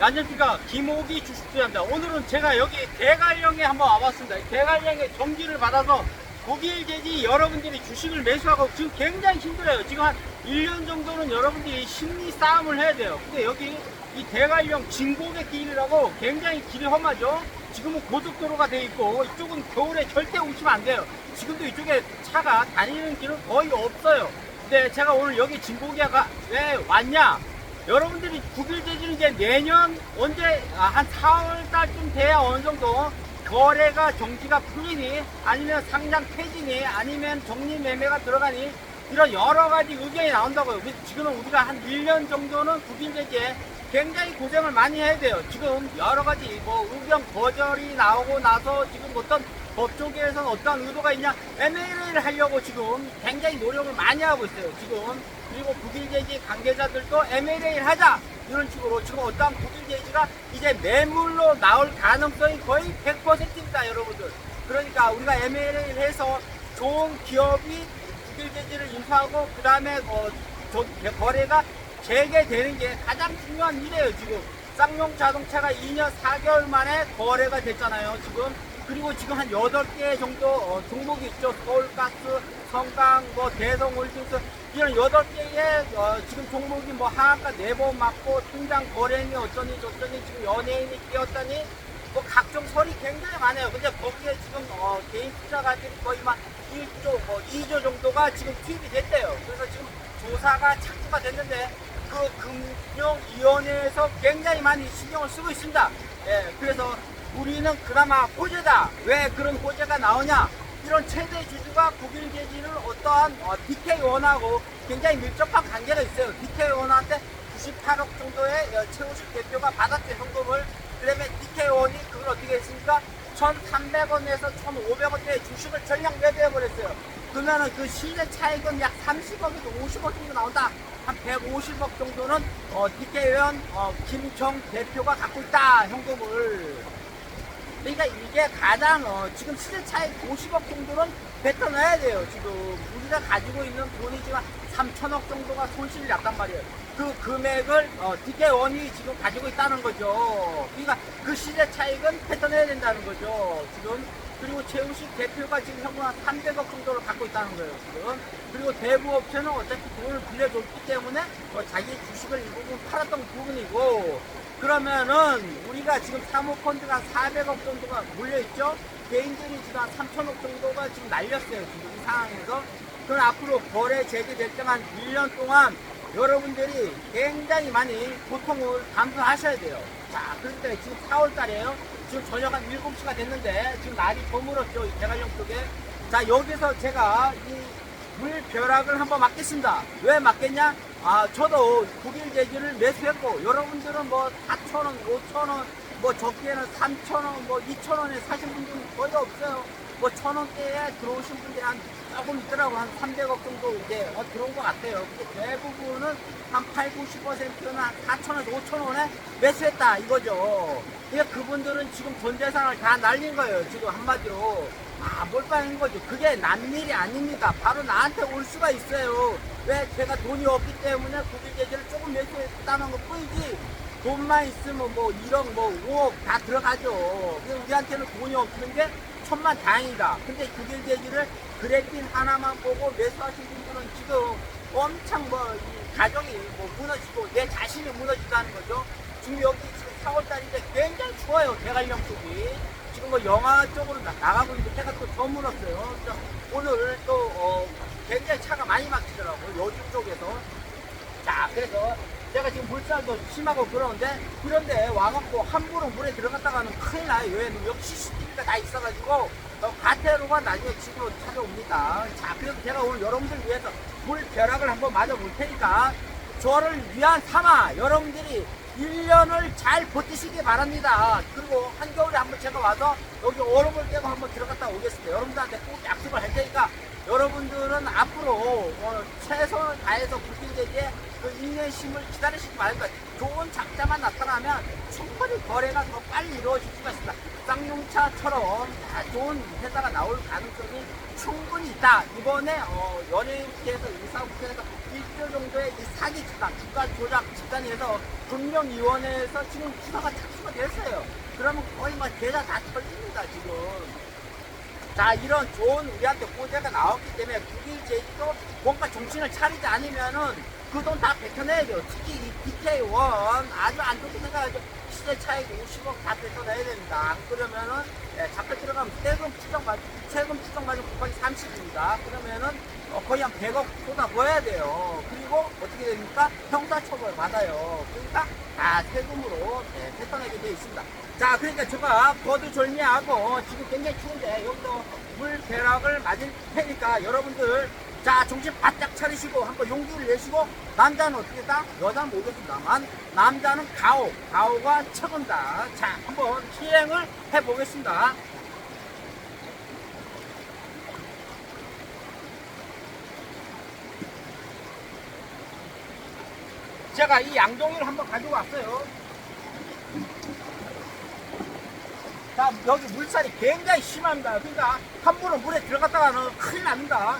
안녕하십니까 김호기 주식투자입니다. 오늘은 제가 여기 대관령에 한번 와봤습니다. 대관령에 정지를 받아서 독일 돼지 여러분들이 주식을 매수하고 지금 굉장히 힘들어요. 지금 한 1년 정도는 여러분들이 심리 싸움을 해야 돼요. 근데 여기 이 대관령 진곡의 길이라고 굉장히 길이 험하죠? 지금은 고속도로가 돼 있고 이쪽은 겨울에 절대 오시면 안 돼요. 지금도 이쪽에 차가 다니는 길은 거의 없어요. 근데 제가 오늘 여기 진곡이가 왜 왔냐 여러분들이 대지는 이제 내년 언제 아, 한 4월 달쯤 돼야 어느 정도 거래가 정지가 풀리니 아니면 상장 폐지니 아니면 정리 매매가 들어가니 이런 여러 가지 의견이 나온다고요. 지금은 우리가 한 1년 정도는 대지에 굉장히 고생을 많이 해야 돼요. 지금 여러 가지 뭐 의견 거절이 나오고 나서 지금 어떤 법조계에서는 어떤 의도가 있냐 MLA를 하려고 지금 굉장히 노력을 많이 하고 있어요. 지금 그리고 국일제지 관계자들도 MLA를 하자 이런 식으로 지금 어떠한 국일제지가 이제 매물로 나올 가능성이 거의 100%입니다, 여러분들. 그러니까 우리가 MLA를 해서 좋은 기업이 국일제지를 인수하고 그 다음에 어, 저- 거래가 재개되는 게 가장 중요한 일이에요, 지금. 쌍용 자동차가 2년 4개월 만에 거래가 됐잖아요, 지금. 그리고 지금 한 8개 정도 어, 종목이 있죠. 서울가스, 성강, 뭐 대성홀딩스 이런 8개의 어, 지금 종목이 뭐 하한가 4번 맞고 통장 거래니 어쩌니 저쩌니 지금 연예인이 끼었다니 뭐 각종 설이 굉장히 많아요. 근데 거기에 지금 어, 개인 투자가들이 거의 막 1조, 뭐 2조 정도가 지금 투입이 됐대요. 그래서 지금 조사가 착수가 됐는데 그 금융위원회에서 굉장히 많이 신경을 쓰고 있습니다. 예, 그래서 우리는 그나마 호재다. 왜 그런 호재가 나오냐? 이런 최대 주주가 국일 계지를 어떠한 어, DK원하고 굉장히 밀접한 관계가 있어요. DK원한테 98억 정도의 어, 최우식 대표가 받았대 현금을. 그다음에 DK원이 그걸 어떻게 했습니까? 1,300원에서 1,500원대의 주식을 전량 매도해버렸어요. 그러면은 그 시세 차익은 약 30억에서 50억 정도 나온다. 한 150억 정도는 어, DK원 어, 김정 대표가 갖고 있다 현금을. 그러니까 이게 가장 어, 지금 시세 차익 50억 정도는 뱉어놔야 돼요. 지금 우리가 가지고 있는 돈이 지금 3천억 정도가 손실이 났단 말이에요. 그 금액을 어, DK원이 지금 가지고 있다는 거죠. 그러니까 그 시세 차익은 뱉어내야 된다는 거죠. 지금 그리고 최우식 대표가 지금 현금 한 300억 정도를 갖고 있다는 거예요. 지금 그리고 대부 업체는 어차피 돈을 빌려줬기 때문에 어, 자기 주식을 일부분 팔았던 부분이고 그러면은 우리가 지금 사모펀드가 한 400억 정도가 몰려있죠? 개인들이 지금 한 3천억 정도가 지금 날렸어요. 지금 이 상황에서. 그럼 앞으로 거래 재개될 때만 1년 동안 여러분들이 굉장히 많이 고통을 감수하셔야 돼요. 자, 때 지금 4월 달이에요. 지금 저녁 한 7시가 됐는데 지금 날이 저물었죠. 이 대관령 쪽에. 자, 여기서 제가 이 물벼락을 한번 맞겠습니다. 왜 맞겠냐? 아, 저도 국일 제지를 매수했고, 여러분들은 뭐 4,000원, 5,000원, 뭐 적게는 3,000원, 뭐 2,000원에 사신 분들은 거의 없어요. 뭐 1,000원대에 들어오신 분들이 한 조금 있더라고. 한 300억 정도 이제 어, 들어온 것 같아요. 대부분은 한 8, 90%는 한 4,000원, 5,000원에 매수했다 이거죠. 그러니까 그분들은 지금 전 재산을 다 날린 거예요. 지금 한마디로. 아, 몰빵인 거죠. 그게 난 일이 아닙니다. 바로 나한테 올 수가 있어요. 왜 제가 돈이 없기 때문에 국일 제재를 조금 매수했다는 것 뿐이지. 돈만 있으면 뭐 1억, 뭐 5억 다 들어가죠. 우리한테는 돈이 없는 게 천만 다행이다. 근데 국일 제지를 그래핀 하나만 보고 매수하신 분들은 지금 엄청 뭐, 이 가정이 뭐 무너지고 내 자신이 무너지다는 거죠. 지금 여기 지금 4월달인데 굉장히 추워요. 대관령 쪽이. 지금 뭐 영하 쪽으로 나, 나가고 있는데 해가 또 저물었어요. 그래서 오늘 또 어, 굉장히 차가 많이 막히더라고요. 여주 쪽에서. 자, 그래서 제가 지금 물살도 심하고 그러는데 그런데 와갖고 함부로 물에 들어갔다가는 큰일 나요. 왜냐면 여기 CCTV가 다 있어가지고 어, 가태로가 나중에 집으로 찾아옵니다. 자, 그래서 제가 오늘 여러분들 위해서 물 벼락을 한번 맞아볼 테니까 저를 위한 삼아 여러분들이 1년을 잘 버티시기 바랍니다. 그리고 한겨울에 한번 제가 와서 여기 얼음을 깨고 한번 들어갔다 오겠습니다. 여러분들한테 꼭 약속을 할 테니까 여러분들은 앞으로 어, 최선을 다해서 국민에게 그 인내심을 기다리시기 바랍니다. 좋은 작자만 나타나면 충분히 거래가 더 빨리 이루어질 수가 있습니다. 쌍용차처럼 다 좋은 회사가 나올 가능성이 충분히 있다. 이번에 어, 연예인께서 인사부께서 표 정도의 이 사기 집단, 주가 조작 집단에서 금융위원회에서 지금 수사가 착수가 됐어요. 그러면 거의 막 계좌 다 털립니다, 지금. 자, 이런 좋은 우리한테 호재가 나왔기 때문에 국일 제주도 뭔가 정신을 차리지 않으면은 그 돈 다 뱉어내야 돼요. 특히 이 DK1 아주 안 좋게 생각하죠. 시세 차익 50억 다 뱉어내야 됩니다. 안 그러면은 예, 잡혀 들어가면 세금 추정 맞 세금 추정 맞으면 곱하기 30입니다. 그러면은 어, 거의 한 100억 쏟아부어야 돼요. 그리고 어떻게 됩니까? 형사처벌 받아요. 그러니까 다 세금으로 네, 뱉어내게 되어 있습니다. 자, 그러니까 제가 거두절미하고 지금 굉장히 추운데 여기서 물 벼락을 맞을 테니까 여러분들 자 정신 바짝 차리시고 한번 용기를 내시고 남자는 어떻게 다? 여자는 모르겠습니다만 남자는 가오 가오가 척은다. 자 한번 시행을 해보겠습니다. 제가 이 양동이를 한번 가지고 왔어요 자, 여기 물살이 굉장히 심합니다. 그러니까 함부로 물에 들어갔다가는 큰일 납니다.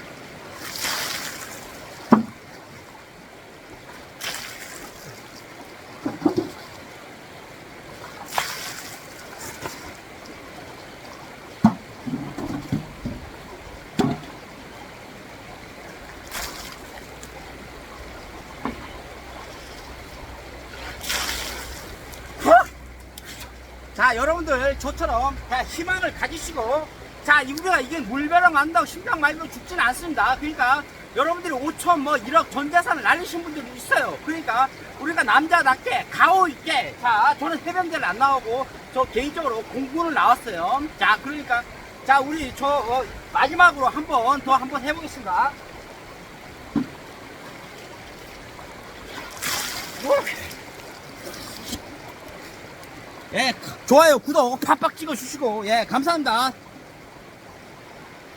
자, 여러분들 저처럼 자, 희망을 가지시고 자, 우리가 이게 물벼락 만다고 심장 말로 죽지는 않습니다. 그러니까 여러분들이 5천 뭐 1억 전 재산을 날리신 분들이 있어요. 그러니까 우리가 남자답게 가오 있게 자, 저는 해병대를 안 나오고 저 개인적으로 공군을 나왔어요. 자, 그러니까 자, 우리 저 어, 마지막으로 한번 더 한번 해보겠습니다. 예, 좋아요, 구독 팍팍 찍어주시고, 예, 감사합니다.